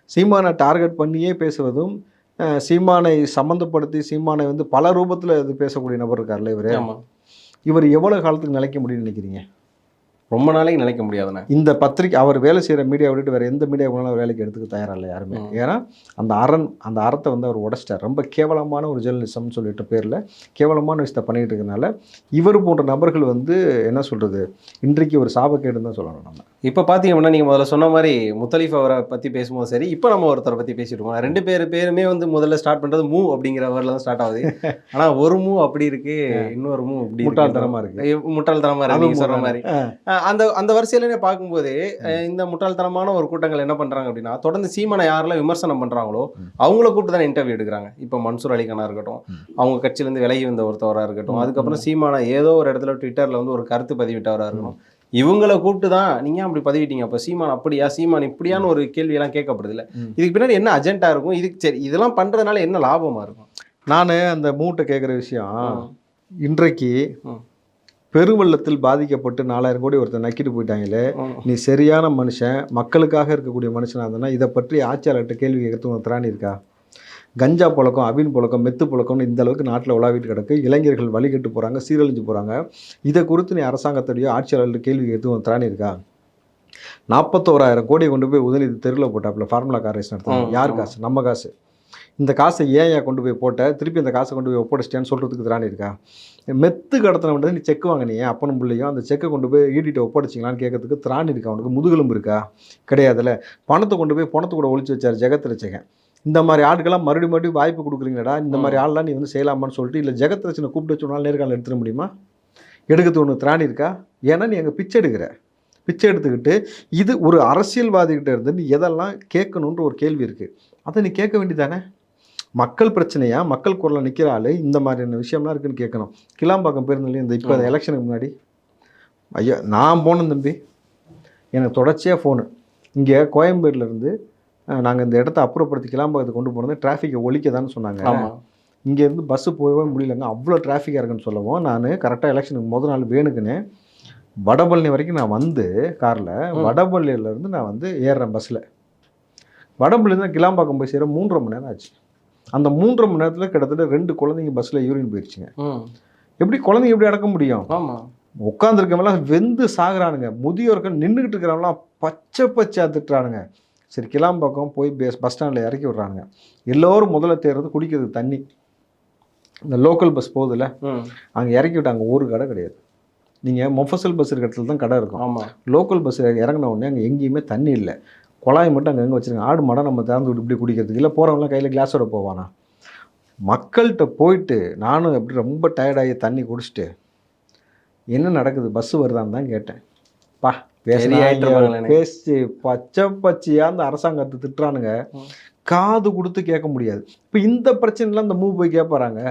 சீமானை டார்கெட் பண்ணியே பேசுவதும் சீமானை சம்மந்தப்படுத்தி சீமானை வந்து பல ரூபத்தில் இது பேசக்கூடிய நபர் இருக்கார்ல இவர்? இவர் எவ்வளோ காலத்துக்கு நிலைக்க முடியும்னு நினைக்கிறீங்க? ரொம்ப நாளைக்கு நினைக்க முடியாதுண்ணே. இந்த பத்திரிக்கை அவர் வேலை செய்கிற மீடியா விட்டுட்டு வேறு எந்த மீடியா அவர் வேலைக்கு எடுத்துக்க தயாராக இல்லை யாருமே. ஏன்னா அந்த அரண் அந்த அறத்தை வந்து அவர் உடைச்சிட்டார். ரொம்ப கேவலமான ஒரு ஜேர்னலிசம்னு சொல்லிட்டு பேரில் கேவலமான விஷயத்தை பண்ணிட்டு இருக்கனால இவர் போன்ற நபர்கள் வந்து என்ன சொல்கிறது இன்றைக்கு ஒரு சாபக்கேடுன்னு தான் சொல்லணும் நம்ம. இப்போ பார்த்தீங்க அப்படின்னா நீங்கள் முதல்ல சொன்ன மாதிரி முத்தலீஃப் அவரை பற்றி பேசும்போது சரி இப்போ நம்ம ஒருத்தரை பற்றி பேசிட்டு இருக்கோம். ரெண்டு பேர் பேருமே வந்து முதல்ல ஸ்டார்ட் பண்ணுறது மூ அப்படிங்கிற வேர்ல தான் ஸ்டார்ட் ஆகுது. (laughs) ஆனால் ஒரு மூ அப்படி இருக்கு இன்னொரு மூ இப்படி இருக்கு. முட்டாள்தனமா இருக்கு. ஐயோ, முட்டாள்தனமா இருக்கு மூணு மாதிரி. அந்த அந்த வரிசையிலே பார்க்கும்போது இந்த முட்டாள்தனமான ஒரு கூட்டங்கள் என்ன பண்றாங்க அப்படின்னா தொடர்ந்து சீமானை யாரெல்லாம் விமர்சனம் பண்றாங்களோ ம். அவங்கள கூப்பிட்டு தானே இன்டர்வியூ எடுக்கிறாங்க. இப்போ மன்சூர் அலிகானா இருக்கட்டும். அவங்க கட்சியிலேருந்து விலகி வந்த ஒருத்தவராக இருக்கட்டும் அதுக்கப்புறம் சீமானை ஏதோ ஒரு இடத்துல ட்விட்டர்ல வந்து ஒரு கருத்து பதிவிட்டவராக இருக்கணும் இவங்கள கூப்பிட்டு தான் நீங்க அப்படி பதிவிட்டீங்க அப்போ சீமான் அப்படியா சீமான் இப்படியான்னு ஒரு கேள்வியெல்லாம் கேட்கப்படுது இல்ல. இதுக்கு பின்னாடி என்ன அஜெண்டா இருக்கும் இதுக்கு சரி இதெல்லாம் பண்றதுனால என்ன லாபமா இருக்கும் நான் அந்த மூட்டை கேட்குற விஷயம். இன்றைக்கு. பெருவெள்ளத்தில் பாதிக்கப்பட்டு நாலாயிரம் கோடி ஒருத்தர் நக்கிட்டு போயிட்டாங்களே. நீ சரியான மனுஷன் மக்களுக்காக இருக்கக்கூடிய மனுஷனாக இருந்தனா இதை பற்றி ஆட்சியாளர்கிட்ட கேள்வி கேட்கறது உனக்கு திராணி இருக்கா கஞ்சா புழக்கம் அபின் புழக்கம் மெத்து புழக்கம்னு இந்த அளவுக்கு நாட்டில் உலாவிட்டு கிடக்கு. இளைஞர்கள் வழிகட்டு போகிறாங்க சீரழிஞ்சு போகிறாங்க இதை குறித்து நீ அரசாங்கத்துடைய ஆட்சியாளர்கிட்ட கேள்வி உனக்கு திராணி இருக்கா? நாற்பத்தோராயிரம் கோடியை கொண்டு போய் உதயநிதி தெருவில் போட்டாப்புல ஃபார்முலா கார் ரேஸ் நடத்துறாங்க. ம், யார். காசு? நம்ம காசு. இந்த காசை ஏன் ஏன் கொண்டு போய் போட்ட? திருப்பி இந்த காசை கொண்டு போய் ஒப்படைச்சிட்டேன்னு சொல்கிறதுக்கு திராணி இருக்கா? மெத்து கடத்தின வந்து நீ செக் வாங்கினீங்க அப்பனும் பிள்ளையும் அந்த செக்கை கொண்டு போய் ஈடிட்ட ஒப்படைச்சிங்களான்னு கேட்கறதுக்கு திராணி இருக்கா? அவனுக்கு முதுகெலும்பு இருக்கா? கிடையாதுல்ல. பணத்தை கொண்டு போய் பணத்தை கூட ஒழிச்சு வச்சார் ஜெகத் ரசிகன். இந்த மாதிரி ஆட்கள்லாம் மறுபடியும் மறுபடியும் வாய்ப்பு கொடுக்குறீங்களடா இந்த மாதிரி ஆள்லாம் நீ வந்து செய்யலாமான்னு சொல்லிட்டு இல்லை ஜெகத் ரசனை கூப்பிட்டு நாள் நேர்காணல் எடுத்துட முடியுமா? எடுக்கிறது ஒன்று திராணி இருக்கா? ஏன்னா நீ அங்கே பிச்சை எடுக்கிற. பிச்சை எடுத்துக்கிட்டு இது ஒரு அரசியல்வாதிகிட்ட இருந்து நீ எதெல்லாம் கேட்கணுன்ற ஒரு கேள்வி இருக்குது அதை நீ கேட்க வேண்டியதானே? மக்கள் பிரச்சனையா? மக்கள் குரலில் நிற்கிற ஆளு இந்த மாதிரியான விஷயம்லாம் இருக்குன்னு கேட்கணும். கிளாம்பாக்கம் பேருந்துலையும் இந்த இப்போ. எலெக்ஷனுக்கு முன்னாடி. ஐயா நான் போனேன் தம்பி. எனக்கு தொடர்ச்சியாக ஃபோனு இங்கே கோயம்பேடுலேருந்து நாங்கள் இந்த இடத்த அப்புறப்படுத்தி கிளாம்பாக்கத்துக்கு கொண்டு போனது டிராஃபிக்கை ஒழிக்கதான்னு சொன்னாங்க. ஆமா. இங்கேருந்து பஸ்ஸு போகவே முடியலங்க. அவ்வளோ டிராஃபிக்காக இருக்குன்னு சொல்லவும் நான் கரெக்டாக எலெக்ஷனுக்கு முத நாள் வேணுக்குன்னு வடபழனி வரைக்கும் நான் வந்து காரில். வடபழனியிலேருந்து நான் வந்து ஏறுறேன் பஸ்ஸில் வடபழனி கிளாம்பாக்கம் போய் சேர மூன்றரை மணி நேரம் ஆச்சு. அந்த மூன்றரை மணி நேரத்தில் கிட்டத்தட்ட ரெண்டு குழந்தைங்க பஸ்ஸில் யூரின் போயிடுச்சுங்க. எப்படி குழந்தைங்க எப்படி அடக்க முடியும்? உட்காந்துருக்கவங்களாம் வெந்து சாகுறானுங்க. முதியோர்கள் நின்றுக்கிட்டு இருக்கிறவங்களாம் பச்சை பச்சையாக திட்டுறானுங்க. சரி கிளாம்பாக்கம் போய் பஸ் பஸ் ஸ்டாண்டில் இறக்கி விட்றானுங்க. எல்லோரும் முதல்ல தேர்றது குடிக்கிறதுக்கு தண்ணி. இந்த லோக்கல் பஸ் போகுதுல்ல. அங்கே இறக்கி விட்டாங்க. ஒரு கடை கிடையாது. நீங்கள் மொஃபசல் பஸ் இருக்கிற இடத்துல தான் கடை இருக்கும். ஆமா. லோக்கல் பஸ் இறங்கின உடனே அங்கே எங்கேயுமே தண்ணி இல்லை. குழாய் மட்டும் அங்கே எங்கே வச்சுருங்க ஆடு மாடை நம்ம திறந்து விட்டு இப்படி குடிக்கிறதுக்கு. இல்லை போகிறவங்களாம் கையில் கிளாஸோட போவானா? மக்கள்கிட்ட போயிட்டு நானும் எப்படி ரொம்ப டயர்டாகி தண்ணி குடிச்சிட்டு என்ன நடக்குது? பஸ் வருதான்னு தான் கேட்டேன். பா பேசி பச்சை பச்சையாக அந்த அரசாங்கத்தை திட்டுறானுங்க. காது கொடுத்து கேட்க முடியாது. இப்போ இந்த பிரச்சனைலாம் இந்த மூவ் போய் கேட்பாராங்க?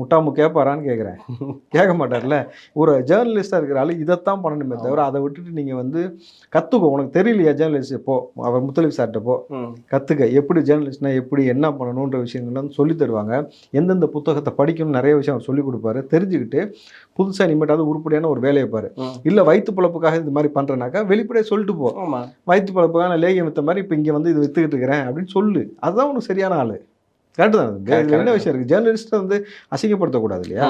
முட்டாமு கேட்பாரான்னு கேட்குறேன் கேட்க மாட்டார்ல? ஒரு ஜேர்னலிஸ்டாக இருக்கிற ஆளு இதைத்தான் பண்ணணுமே தவிர அதை விட்டுட்டு நீங்கள் வந்து கற்றுக்கோ உனக்கு தெரியலையா ஜேர்னலிஸ்ட் போ. அவர் முத்தலிப் சார்கிட்ட போ. கற்றுக்க எப்படி ஜேர்னலிஸ்ட்னா எப்படி என்ன பண்ணணுன்ற விஷயங்கள்லாம் சொல்லி தருவாங்க. எந்தெந்த புத்தகத்தை படிக்கணும் நிறைய விஷயம் அவர் சொல்லி கொடுப்பாரு. தெரிஞ்சுக்கிட்டு புதுசாக இனிமேட்டாவது உருப்படியான ஒரு வேலையை பாரு. இல்லை வயிற்று பிழப்புக்காக இந்த மாதிரி பண்ணுறனாக்கா வெளிப்படையாக சொல்லிட்டு போ. வயிற்று பிழப்புக்காக நான் லேகியம் வித்த மாதிரி இப்போ இங்கே வந்து இது வித்துக்கிட்டு இருக்கிறேன் அப்படின்னு சொல்லு. அதுதான் உனக்கு சரியான ஆள். கரெக்டு தான். என்ன. விஷயம் இருக்குது ஜேர்னலிஸ்ட்டை வந்து அசிங்கப்படுத்தக்கூடாது இல்லையா?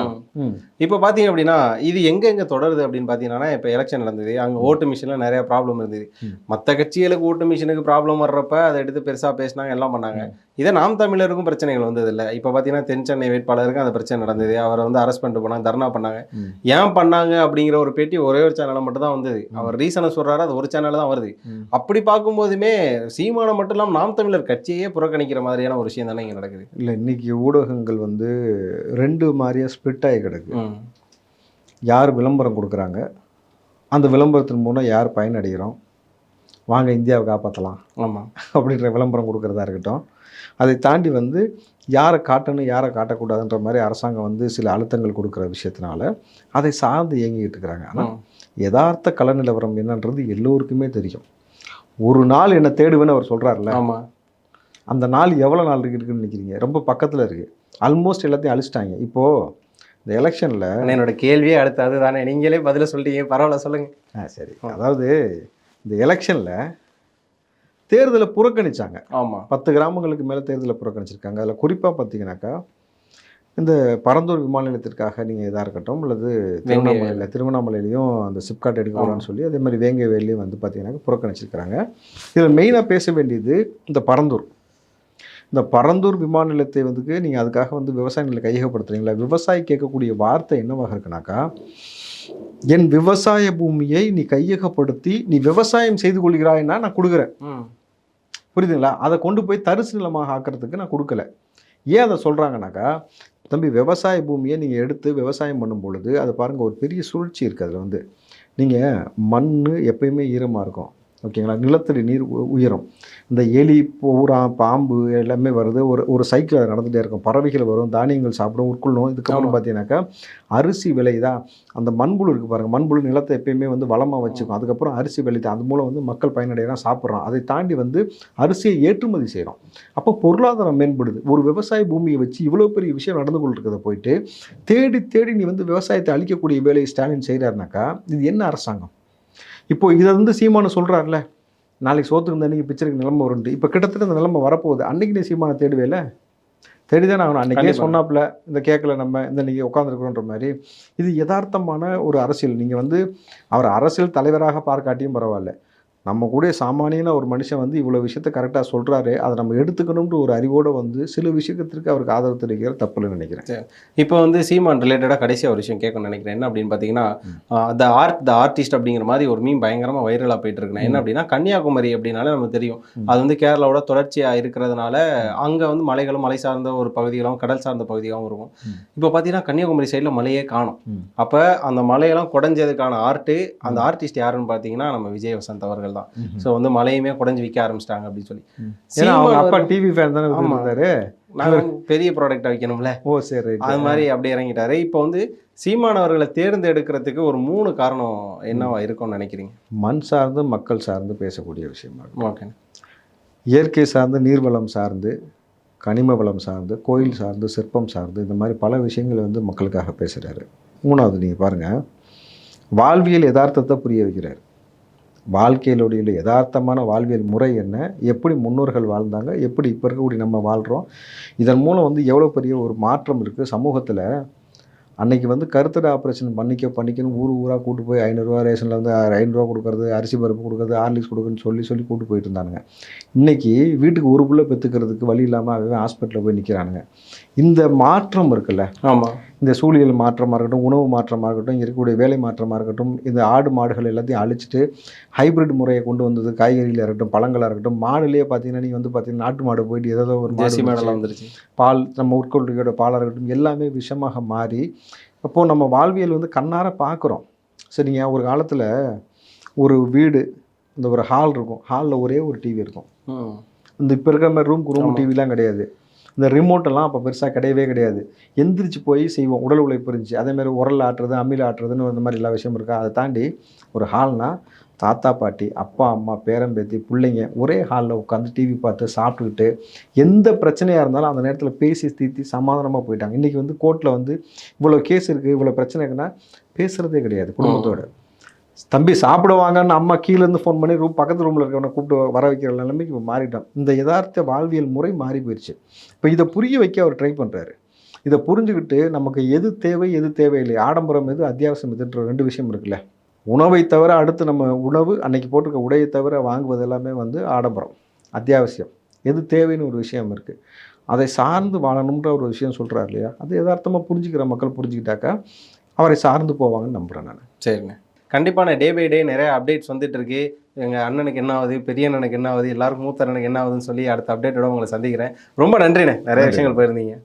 இப்போ பார்த்தீங்க அப்படின்னா இது எங்க எங்க தொடருது அப்படின்னு பார்த்தீங்கன்னா இப்போ எலெக்ஷன் நடந்தது. அங்கே ஓட்டு மிஷினில் நிறைய ப்ராப்ளம் இருந்தது. மற்ற கட்சிகளுக்கு ஓட்டு மிஷினுக்கு ப்ராப்ளம் வர்றப்ப அதை எடுத்து பெருசா பேசினாங்க எல்லாம் பண்ணாங்க. இதே நாம் தமிழருக்கும் பிரச்சனைகள் வந்தது இல்லை. இப்போ பார்த்தீங்கன்னா தென் சென்னை வேட்பாளருக்கு அந்த பிரச்சனை நடந்தது. அவரை வந்து அரெஸ்ட் பண்ணிட்டு போனாங்க தர்ணா பண்ணாங்க. ஏன் பண்ணாங்க அப்படிங்கிற ஒரு பேட்டி ஒரே ஒரு சேனலில் மட்டும் தான் வந்தது. அவர் ரீசனை சொல்றாரு அது ஒரு சேனல் தான் வருது. அப்படி பார்க்கும்போதுமே சீமானம் மட்டும் இல்லாமல் நாம் தமிழர் கட்சியே புறக்கணிக்கிற மாதிரியான ஒரு விஷயம் தானே இங்கே நடக்குது. இல்லை இன்னைக்கு ஊடகங்கள் வந்து ரெண்டு மாதிரியாக ஸ்ப்ளிட் ஆகி கிடக்கு. யார் விளம்பரம் கொடுக்குறாங்க? அந்த விளம்பரத்தின் மூலம் யார் பயனடைகிறோம்? வாங்க இந்தியாவை காப்பாற்றலாம் ஆமா. அப்படின்ற விளம்பரம் கொடுக்குறதா இருக்கட்டும். அதை தாண்டி வந்து யாரை காட்டணும் யாரை காட்டக்கூடாதுன்ற மாதிரி அரசாங்கம் வந்து சில அழுத்தங்கள் கொடுக்குற விஷயத்தினால அதை சார்ந்து இயங்கிக்கிட்டு இருக்கிறாங்க. ஆனால். யதார்த்த கள நிலவரம் என்னன்றது எல்லோருக்குமே தெரியும். ஒரு நாள் என்ன தேடுவேன்னு அவர் சொல்கிறாருல்ல ஆமா. அந்த நாள் எவ்வளோ நாள் இருக்கு இருக்குன்னு நினைக்கிறீங்க? ரொம்ப பக்கத்தில் இருக்குது ஆல்மோஸ்ட் எல்லாத்தையும் அழிச்சிட்டாங்க. இப்போது இந்த எலெக்ஷனில் என்னோட கேள்வியே அடுத்து அதுதானே நீங்களே பதில சொல்லிட்டீங்க. பரவாயில்ல சொல்லுங்க. ஆ சரி. அதாவது இந்த எலெக்ஷனில் தேர்தலை புறக்கணிச்சாங்க. ஆமா. பத்து கிராமங்களுக்கு மேலே தேர்தலை புறக்கணிச்சிருக்காங்க. அதில் குறிப்பாக பார்த்தீங்கன்னாக்கா இந்த பரந்தூர் விமான நிலையத்திற்காக நீங்கள் இதாக இருக்கட்டும் அல்லது திருவண்ணாமலையில் திருவண்ணாமலையிலையும் அந்த சிப்காட் எடுக்க போகிறான்னு சொல்லி அதே மாதிரி வேங்கை வேலையும் வந்து பார்த்தீங்கன்னா புறக்கணிச்சிருக்கிறாங்க. இதில் மெயினாக பேச வேண்டியது இந்த பரந்தூர். இந்த பரந்தூர் விமான நிலையத்தை வந்து நீங்கள் அதுக்காக வந்து விவசாய நிலை கையகப்படுத்துறீங்களா? விவசாயி கேட்கக்கூடிய வார்த்தை என்னவாக இருக்குனாக்கா என் விவசாய பூமியை நீ கையகப்படுத்தி நீ விவசாயம் செய்து கொள்கிறாய்னா நான் கொடுக்குறேன். புரியுதுங்களா? அதை கொண்டு போய் தரிசு நிலமாக ஆக்கிறதுக்கு நான் கொடுக்கல. ஏன் அதை சொல்கிறாங்கனாக்கா தம்பி விவசாய பூமியை நீங்கள் எடுத்து விவசாயம் பண்ணும் பொழுது அது பாருங்கள் ஒரு பெரிய சுழற்சி இருக்குது அதில் வந்து. நீங்கள் மண் எப்பயுமே ஈரமாக இருக்கும். ஓகேங்களா? நிலத்தடி நீர் உயரும். இந்த எலி பூரா பாம்பு எல்லாமே வருது. ஒரு ஒரு சைக்கிள் அது நடந்துகிட்டே இருக்கும். பறவைகள் வரும் தானியங்கள் சாப்பிடும் உட்கொள்ளும். இதுக்கப்புறம். பார்த்தீங்கன்னாக்கா அரிசி விளையுதா அந்த மண்புழு இருக்குது பாருங்கள் மண்புழு நிலத்தை எப்பயுமே வந்து வளமாக வச்சுக்கும். அதுக்கப்புறம் அரிசி விளையுது அது மூலம் வந்து மக்கள் பயனடைகிறான் சாப்பிட்றான். அதை தாண்டி வந்து அரிசியை ஏற்றுமதி செய்கிறோம் அப்போ பொருளாதாரம் மேம்படுது. ஒரு விவசாய பூமியை வச்சு இவ்வளோ பெரிய விஷயம் நடந்து கொண்டிருக்கிறத போயிட்டு தேடி தேடி நீ வந்து விவசாயத்தை அழிக்கக்கூடிய வேலையை ஸ்டாலின் செய்கிறாருனாக்கா இது என்ன அரசாங்கம்? இப்போ இதை வந்து சீமானு சொல்கிறாருல நாளைக்கு சோத்துக்கு இருந்த அன்றைக்கி பிச்சருக்கு நிலைமை வரும்ட்டு இப்போ கிட்டத்தட்ட இந்த நிலைமை வரப்போகுது. அன்னைக்கு நீ சீமானை தேடுவேல? தேடிதானே ஆகணும். அன்றைக்கே. சொன்னாப்புல இந்த கேட்கல நம்ம இந்த நீங்கள் உட்காந்துருக்குறோன்ற மாதிரி. இது யதார்த்தமான ஒரு அரசியல். நீங்கள் வந்து அவர் அரசியல் தலைவராக பார்க்காட்டியும் பரவாயில்ல. நம்ம கூட சாமானியன ஒரு மனுஷன் வந்து இவ்வளோ விஷயத்த கரெக்டாக சொல்கிறாரு அதை நம்ம எடுத்துக்கணும்ன்ற ஒரு அறிவோடு வந்து சில விஷயத்திற்கு அவருக்கு ஆதரவு தெரிவிக்கிற தப்புன்னு நினைக்கிறேன். இப்போ வந்து சீமான் ரிலேட்டடாக கடைசியாக ஒரு விஷயம் கேட்கணும்னு நினைக்கிறேன். என்ன அப்படின்னு பார்த்தீங்கன்னா த ஆர்ட் த ஆர்டிஸ்ட் அப்படிங்கிற மாதிரி ஒரு மீன் பயங்கரமாக வைரலாக போயிட்டு இருக்குண்ணே. என்ன அப்படின்னா கன்னியாகுமரி அப்படின்னாலே நமக்கு தெரியும். அது வந்து கேரளாவோட தொடர்ச்சியாக இருக்கிறதுனால அங்கே வந்து மலைகளும் மலை சார்ந்த ஒரு பகுதிகளும் கடல் சார்ந்த பகுதியாகவும் இருக்கும். இப்போ பார்த்தீங்கன்னா கன்னியாகுமரி சைடில் மலையே காணும். அப்போ அந்த மலையெல்லாம் குடஞ்சதுக்கான ஆர்ட்டு அந்த ஆர்டிஸ்ட் யாருன்னு பார்த்தீங்கன்னா நம்ம விஜய் வசந்த் அவர்கள். தான். ஸோ வந்து மலையுமே குடஞ்சி விற்க ஆரம்பிச்சிட்டாங்க அப்படின்னு சொல்லி. ஏன்னா அவங்க அப்பா டிவி ஃபேன் தானே. இருந்தாரு நாங்கள் பெரிய ப்ராடக்ட் வைக்கணும்ல. ஓ சரி. அது மாதிரி அப்படி இறங்கிட்டாரு. இப்போ வந்து சீமான் அவர்களை தேர்ந்தெடுக்கிறதுக்கு ஒரு மூணு காரணம் என்னவா இருக்கும்னு நினைக்கிறீங்க? மண் சார்ந்து மக்கள் சார்ந்து பேசக்கூடிய விஷயமா ஓகே. இயற்கை சார்ந்து நீர்வளம் சார்ந்து கனிம வளம் சார்ந்து கோயில் சார்ந்து சிற்பம் சார்ந்து இந்த மாதிரி பல விஷயங்களை வந்து மக்களுக்காக பேசுகிறாரு மூணாவது நீங்கள் பாருங்கள் வாழ்வியல் யதார்த்தத்தை புரிய வைக்கிறார். வாழ்க்கையிலுடைய யதார்த்தமான வாழ்வியல் முறை என்ன? எப்படி முன்னோர்கள் வாழ்ந்தாங்க? எப்படி இப்போ இருக்கக்கூடிய நம்ம வாழ்கிறோம் இதன் மூலம் வந்து எவ்வளோ பெரிய ஒரு மாற்றம் இருக்குது சமூகத்தில்? அன்னைக்கு வந்து கருத்தடை ஆப்ரேஷன் பண்ணிக்க பண்ணிக்கணும் ஊர் ஊராக கூட்டு போய் ஐநூறுரூவா ரேஷனில் வந்து ஐநூறுரூவா கொடுக்குறது அரிசி பருப்பு கொடுக்குறது ஆர்லிக்ஸ் கொடுக்குன்னு சொல்லி சொல்லி கூட்டு போயிட்டு இருந்தானுங்க. இன்னைக்கு வீட்டுக்கு ஒரு பிள்ளை பெற்றுக்கிறதுக்கு வழி இல்லாமல் அவன் ஹாஸ்பிட்டலில் போய் நிற்கிறானுங்க இந்த மாற்றம் இருக்குல்ல? ஆமாம் இந்த சூழியல் மாற்றமாக இருக்கட்டும் உணவு மாற்றமாக இருக்கட்டும் இங்க இருக்கக்கூடிய வேலை மாற்றமாக இருக்கட்டும் இந்த ஆடு மாடுகள் எல்லாத்தையும் அழிச்சிட்டு ஹைபிரிட் முறையை கொண்டு வந்தது காய்கறியில் இருக்கட்டும் பழங்களாக இருக்கட்டும் மாடுலேயே பார்த்தீங்கன்னா நீங்கள் வந்து பார்த்தீங்கன்னா நாட்டு மாடு போயிட்டு ஏதோ ஒரு மாடு. மேடலாம் வந்துருச்சு. பால் நம்ம உட்கொள்கையோட பாலாக இருக்கட்டும் எல்லாமே விஷமாக மாறி அப்போது நம்ம வாழ்வியல் வந்து கண்ணார பார்க்குறோம். சரிங்க ஒரு காலத்தில் ஒரு வீடு இந்த ஒரு ஹால் இருக்கும். ஹாலில் ஒரே ஒரு டிவி இருக்கும். இந்த இப்போ இருக்கிற மாதிரி ரூம்க்கு ரூம். டிவிலாம் கிடையாது. இந்த ரிமோட்டெல்லாம் அப்போ பெருசாக கிடையவே கிடையாது. எந்திரிச்சு போய் செய்வோம். உடல் உழைப்பு இருந்துச்சு. அதே மாதிரி உரல் ஆட்டுறது அம்மியில் ஆட்டுறதுன்னு இந்த மாதிரி எல்லா விஷயமும் இருக்கா? அதை தாண்டி ஒரு ஹால்னா தாத்தா பாட்டி அப்பா அம்மா பேரம்பேத்தி பிள்ளைங்க ஒரே ஹாலில் உட்காந்து டிவி பார்த்து சாப்பிட்டுக்கிட்டு எந்த பிரச்சனையாக இருந்தாலும் அந்த நேரத்தில் பேசி தீர்த்தி சமாதானமாக போயிட்டாங்க. இன்றைக்கி வந்து கோர்ட்டில் வந்து இவ்வளோ கேஸ் இருக்குது இவ்வளோ பிரச்சனை இருக்குன்னா பேசுகிறதே கிடையாது குடும்பத்தோட. தம்பி சாப்பிடுவாங்கன்னு அம்மா கீழேருந்து ஃபோன் பண்ணி ரூம் பக்கத்து ரூமில் இருக்கவனை கூப்பிட்டு வர வைக்கிற நிலைமைக்கு இப்போ மாறிட்டோம் இந்த யதார்த்த வாழ்வியல் முறை மாறி போயிடுச்சு இப்போ இதை புரிய வைக்க அவர் ட்ரை பண்ணுறாரு இதை புரிஞ்சுக்கிட்டு நமக்கு எது தேவை எது தேவையில்லை? ஆடம்பரம் எது அத்தியாவசியம் எதுன்ற ரெண்டு விஷயம் இருக்குல்ல. உணவை தவிர அடுத்து நம்ம உணவு அன்னைக்கு போட்டிருக்க உடையை தவிர வாங்குவது எல்லாமே வந்து ஆடம்பரம் அத்தியாவசியம். எது தேவைன்னு ஒரு விஷயம் இருக்குது அதை சார்ந்து வாழணுன்ற ஒரு விஷயம் சொல்கிறார் இல்லையா? அது யதார்த்தமாக புரிஞ்சுக்கிற மக்கள் புரிஞ்சுக்கிட்டாக்கா அவரை சார்ந்து போவாங்கன்னு நம்புகிறேன் நான். சரிங்க கண்டிப்பான டே பை டே நிறைய அப்டேட்ஸ் வந்துட்டு இருக்கு. எங்க அண்ணனுக்கு என்ன ஆகுது பெரிய அண்ணனுக்கு என்ன ஆகுது எல்லாருக்கும் மூத்த அண்ணனுக்கு என்ன ஆகுதுன்னு சொல்லி அடுத்த அப்டேட்டோட உங்களை சந்திக்கிறேன். ரொம்ப நன்றிண்ணே. நிறைய. விஷயங்கள் போயிருந்தீங்க.